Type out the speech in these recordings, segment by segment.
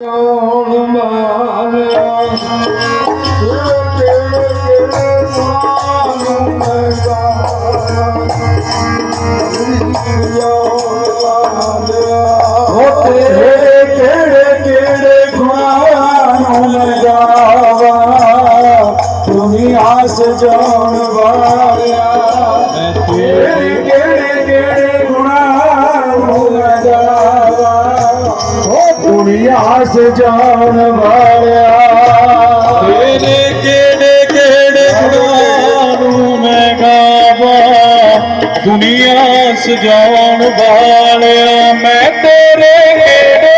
ਕੌਣ ਮਾਰਿਆ? ਤੇਰੇ ਤੇਰੇ ਨਾਮ ਮੈਂ ਉਹ ਤੇਰੇ ਕਿਹੜੇ ਕਿਹੜੇ ਗੁਣਾਂ ਨੂੰ ਲਗਾਵਾ ਦੁਨੀਆ ਸਜਾਉਣ ਵਾਲਿਆ। ਤੇਰੇ ਉਹ ਦੁਨੀਆ ਸਜਾਉਣ ਵਾਲਿਆ। ਤੇਰੇ ਕਿਹੜੇ ਕਿਹੜੇ ਗੁਣਾਂ ਨੂੰ ਮੈਂ ਗਾਵਾਂ? ਦੁਨੀਆ ਸਜਾਉਣ ਵਾਲਿਆ, ਮੈਂ ਤੇਰੇ ਕਿਹੜੇ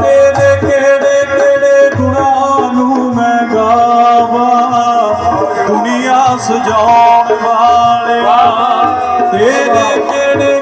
ਕਿਹੜੇ ਕਿਹੜੇ ਗੁਣਾਂ ਨੂੰ ਮਗਾ ਉਹ ਦੁਨੀਆ ਦੁਨੀਆ ਸਜਾਉਣ ਵਾਲਿਆ ਤੇਰੇ ਕਿਹੜੇ